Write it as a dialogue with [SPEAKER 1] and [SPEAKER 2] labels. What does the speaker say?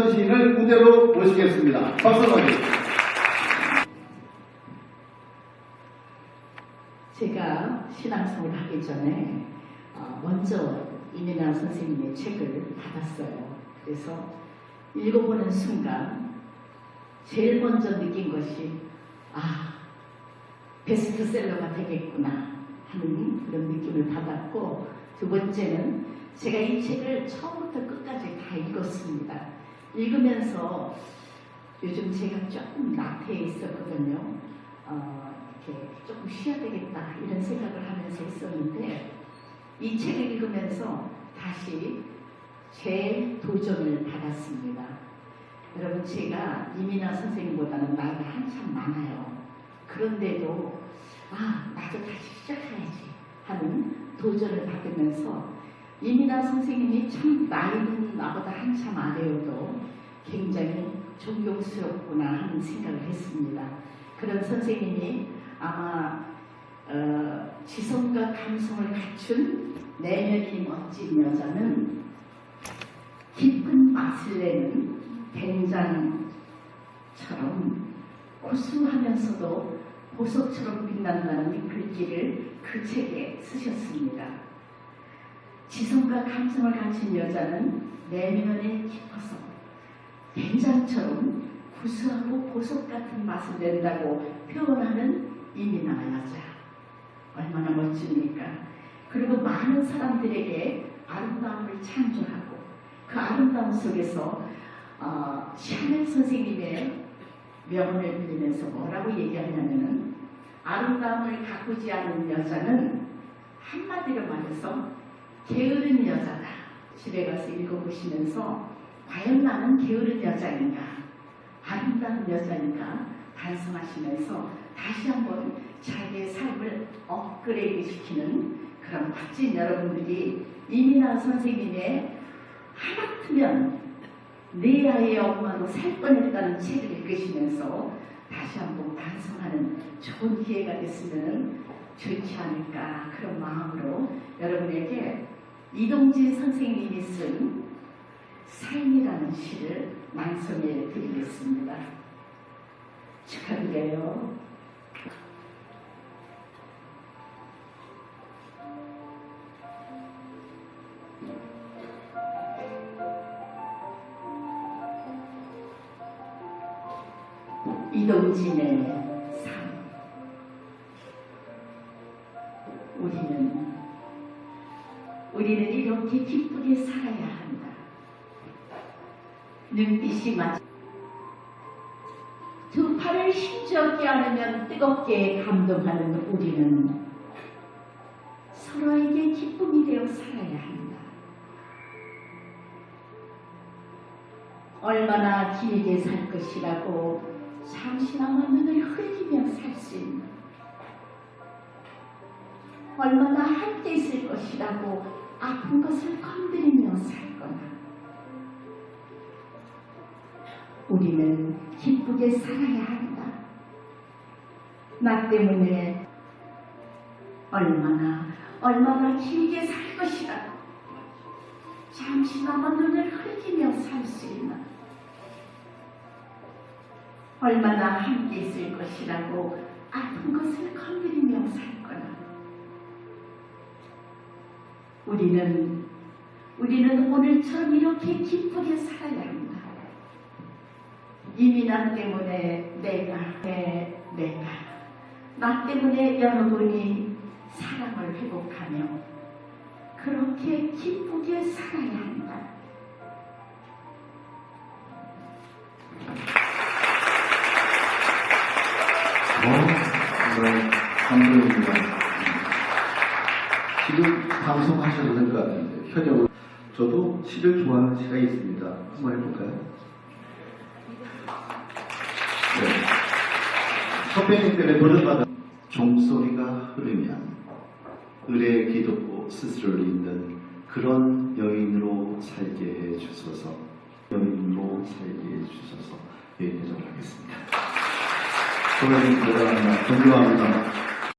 [SPEAKER 1] 시인을 무대로 모시겠습니다. 박수 주세요.
[SPEAKER 2] 제가 신앙생활을 하기 전에 어, 먼저 이민아 선생님의 책을 받았어요. 그래서 읽어보는 순간 제일 먼저 느낀 것이 아 베스트셀러가 되겠구나 하는 그런 느낌을 받았고 두 번째는 제가 이 책을 처음부터 끝까지 다 읽었습니다. 읽으면서 요즘 제가 조금 나태해 있었거든요. 어, 이렇게 조금 쉬어야 되겠다 이런 생각을 하면서 있었는데 이 책을 읽으면서 다시 제 도전을 받았습니다. 여러분 제가 이민아 선생님보다는 나이가 한참 많아요. 그런데도 아 나도 다시 시작해야지 하는 도전을 받으면서 이민아 선생님이 참 나이는 나보다 한참 아래여도 굉장히 존경스럽구나 하는 생각을 했습니다. 그런 선생님이 아마 어, 지성과 감성을 갖춘 내면이 멋진 여자는 깊은 맛을 내는 된장처럼 고수하면서도 보석처럼 빛난다는 글귀를 그 책에 쓰셨습니다. 지성과 감성을 갖춘 여자는 내면이 깊어서 된장처럼 구수하고 보석 같은 맛을 낸다고 표현하는 이민아 여자. 얼마나 멋집니까? 그리고 많은 사람들에게 아름다움을 창조하고 그 아름다움 속에서 어, 샤넬 선생님의 명언을 빌리면서 뭐라고 얘기하냐면은 아름다움을 가꾸지 않은 여자는 한마디로 말해서 게으른 여자다. 집에 가서 읽어보시면서 과연 나는 게으른 여자인가? 아름다운 여자인가? 반성하시면서 다시 한번 자기의 삶을 업그레이드 시키는 그런 멋진 여러분들이 이민아 선생님의 하마터면 내 아이의 엄마로 살 뻔했다는 책을 읽으시면서 다시 한번 반성하는 좋은 기회가 됐으면 좋지 않을까 그런 마음으로 여러분에게 이동진 선생님이 쓴 삶이라는 시를 낭송해 드리겠습니다. 축하드려요. 이동진의 우리는 이렇게 기쁘게 살아야 한다. 눈빛이 맞. 두 팔을 힘주었게 안으면 뜨겁게 감동하는 우리는 서로에게 기쁨이 되어 살아야 한다. 얼마나 길게 살 것이라고 잠시나마 눈을 흘리며 살 수 있는 얼마나 함께 있을 것이라고 아픈 것을 건드리며 살 거나 우리는 기쁘게 살아야 한다. 나 때문에 얼마나 얼마나 길게 살 것이라고 잠시나마 눈을 흘리며 살 수 있나 얼마나 함께 있을 것이라고 아픈 것을 건드리며 살 거나. 우리는, 우리는 오늘처럼 이렇게 기쁘게 살아야 한다. 이민아 때문에 내가, 내, 내가, 나 때문에 여러분이 사랑을 회복하며 그렇게 기쁘게 살아야 한다.
[SPEAKER 1] 어, 네, 감동입니다. 방송하셔도 될것 같은데, 현역으로. 저도 시를 좋아하는 시가 있습니다. 한번 해볼까요? 네. 선배님 때문에 노래받은 종소리가 흐르면 을의 기도고 스스로를 잇는 그런 여인으로 살게 해 주소서 여인으로 살게 해 주소서 여인으로 하겠습니다. 선배님 대단합니다. 존경합니다.